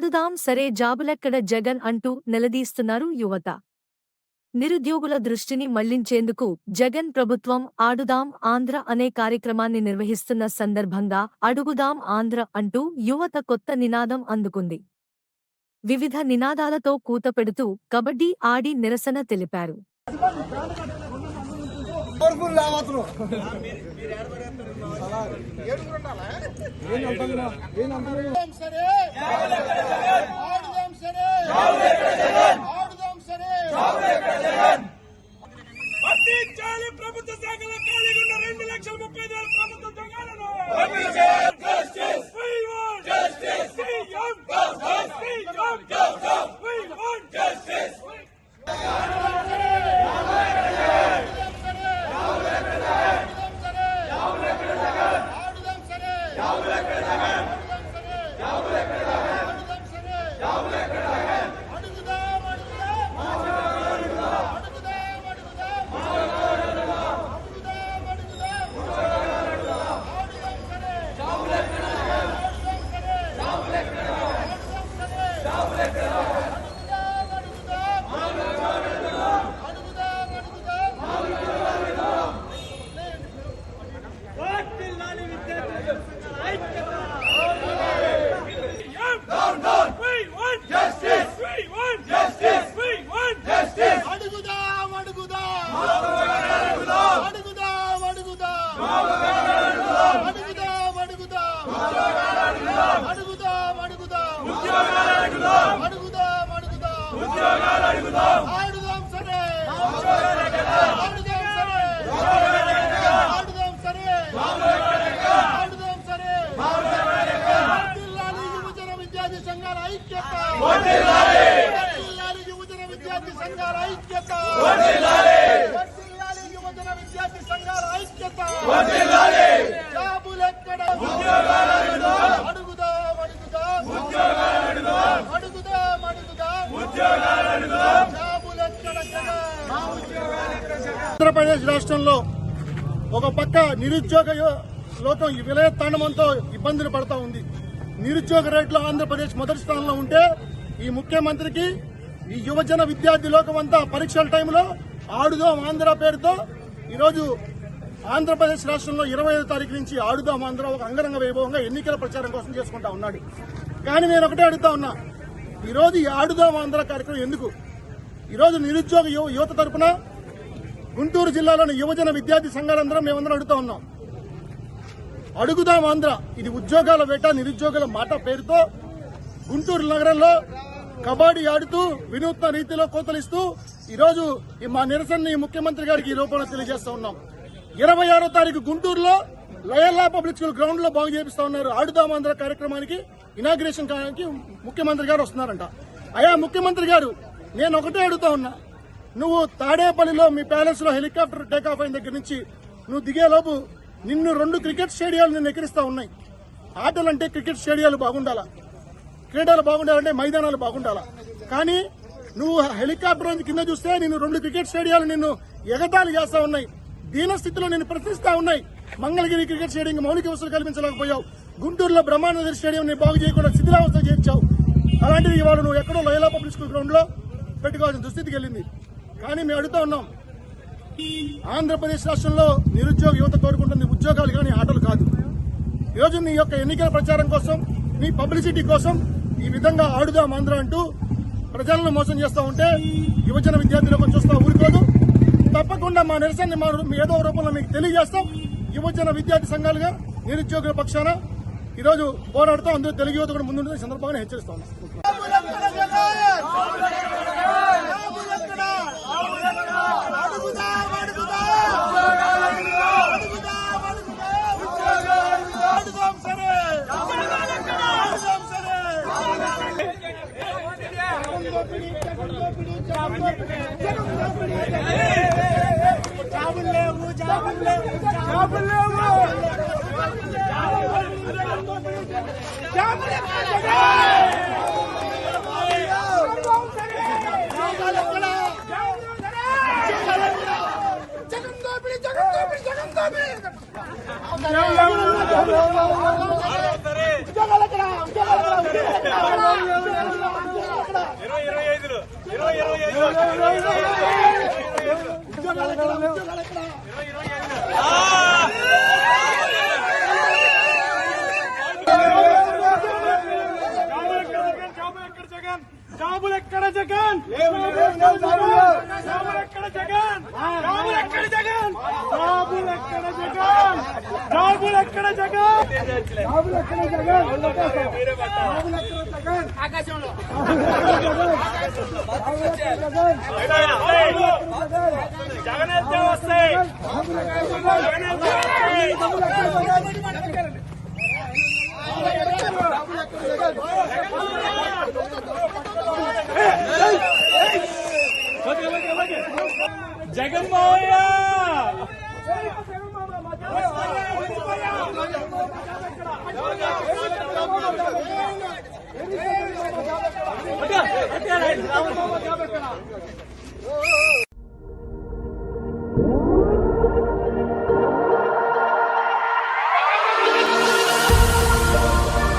ఆడుదాం సరే జాబులెక్కడ జగన్ అంటూ నిలదీస్తున్నారు యువత. నిరుద్యోగుల దృష్టిని మళ్ళించేందుకు జగన్ ప్రభుత్వం ఆడుదాం ఆంధ్ర అనే కార్యక్రమాన్ని నిర్వహిస్తున్న సందర్భంగా అడుగుదాం ఆంధ్ర అంటూ యువత కొత్త నినాదం అందుకుంది. వివిధ నినాదాలతో కూతపెడుతూ కబడ్డీ ఆడి నిరసన తెలిపారు. పవర్ఫుల్ రావతులు సరే ఆడుదాం సరే ఆడుదాం సరే వర్తించాలి ప్రభుత్వ శాఖలో ఖాళీగా ఉన్న రెండు లక్షల ముప్పై వేల ప్రభుత్వ దొంగలను విద్యార్థి సంఘాల ఐక్యత! యువజన విద్యార్థి సంఘాల ఐక్యత! జాబులెక్కడ అడుగుదాం! అడుగుదాం అడుగుదాం! అడుగుదాం! జాబులెక్కడ ఆంధ్రప్రదేశ్ రాష్ట్రంలో ఒక పక్క నిరుద్యోగ లోకం ఈ విలయతాండవంతో ఇబ్బందులు పడతా ఉంది. నిరుద్యోగ రేట్లో ఆంధ్రప్రదేశ్ మొదటి స్థానంలో ఉంటే ఈ ముఖ్యమంత్రికి ఈ యువజన విద్యార్థి లోకం అంతా పరీక్షల టైంలో ఆడుదాం ఆంధ్ర పేరుతో. ఈరోజు ఆంధ్రప్రదేశ్ రాష్ట్రంలో ఇరవై ఐదో తారీఖు నుంచి ఆడుదాం ఆంధ్ర ఒక అంగరంగ వైభవంగా ఎన్నికల ప్రచారం కోసం చేసుకుంటా ఉన్నాడు. కానీ నేను ఒకటే అడుగుతా ఉన్నా ఈరోజు ఈ ఆడుదాం ఆంధ్ర కార్యక్రమం ఎందుకు? ఈరోజు నిరుద్యోగ యువ- యువత తరపున గుంటూరు జిల్లాలోని యువజన విద్యార్థి సంఘాలందరం మేమందరం అడుగుతా ఉన్నాం. అడుగుదాం ఆంధ్ర ఇది ఉద్యోగాల వేట నిరుద్యోగుల మాట పేరుతో గుంటూరు నగరంలో కబడ్డీ ఆడుతూ వినూత్న రీతిలో కోతలిస్తూ ఈరోజు ఈ మా నిరసనని ముఖ్యమంత్రి గారికి ఈ రూపంలో తెలియజేస్తా ఉన్నాం. ఇరవై ఆరో తారీఖు గుంటూరులో లయల్లా పబ్లిక్ స్కూల్ గ్రౌండ్లో బాగు చేపిస్తా ఉన్నారు. ఆడుదామాంధ్ర కార్యక్రమానికి ఇనాగ్రేషన్ కావడానికి ముఖ్యమంత్రి గారు వస్తున్నారంట. అయా ముఖ్యమంత్రి గారు నేను ఒకటే అడుగుతా ఉన్నా. నువ్వు తాడేపల్లిలో మీ ప్యాలెస్లో హెలికాప్టర్ టేకాఫ్ అయిన దగ్గర నుంచి నువ్వు దిగేలోపు నిన్ను రెండు క్రికెట్ స్టేడియాలు నిన్ను ఎక్కిరిస్తా ఉన్నాయి. ఆటలంటే క్రికెట్ స్టేడియాలు బాగుండాలా? క్రీడలు బాగుండాలంటే మైదానాలు బాగుండాలా? కానీ నువ్వు హెలికాప్టర్ కింద చూస్తే నేను రెండు క్రికెట్ స్టేడియాలు నిన్ను ఎగతాళి చేస్తా ఉన్నాయి. దీన స్థితిలో నేను ప్రశ్నిస్తా ఉన్నాయి. మంగళగిరి క్రికెట్ స్టేడియం మౌలిక వసతులు కల్పించలేకపోయావు. గుంటూరులో బ్రహ్మానంద స్టేడియం ని బాగు చేయకుండా శిథిలావస్థ చేర్చావు. అలాంటిది ఇవాళ నువ్వు ఎక్కడో లయలా పబ్లిక్ స్కూల్ గ్రౌండ్లో పెట్టుకోవాల్సిన దుస్థితికి వెళ్ళింది. కానీ మేము అడుగుతా ఉన్నాం. ఆంధ్రప్రదేశ్ రాష్ట్రంలో నిరుద్యోగ యువత కోరుకుంటుంది ఉద్యోగాలు కానీ ఆటలు కాదు. ఈరోజు నీ యొక్క ఎన్నికల ప్రచారం కోసం నీ పబ్లిసిటీ కోసం ఈ విధంగా ఆడుదాం ఆంధ్ర అంటూ ప్రజలను మోసం చేస్తూ ఉంటే యువజన విద్యార్థులకు చూస్తా ఊరుకోదు. తప్పకుండా మా నిరసనని మా ఏదో రూపంలో మీకు తెలియజేస్తాం. యువజన విద్యార్థి సంఘాలుగా నిరుద్యోగుల పక్షాన ఈరోజు పోరాడుతూ అందరూ తెలుగు యువత కూడా ముందుండే సందర్భంగా హెచ్చరిస్తాం جابل ఇరవై ఎక్కడ? ఉద్యోగాలు ఎక్కడ? జాబులు ఎక్కడ జగన్ జాబులు ఎక్కడ జగన్ జాబులు ఎక్కడ జగన్ జాబులు ఎక్కడ జగన్ జాబులు ఎక్కడ జగన్ జాబులు ఎక్కడ జగన్ జగన్ అయితే వస్తాయి జగన్ వస్తాయి జగన్ మావయ్య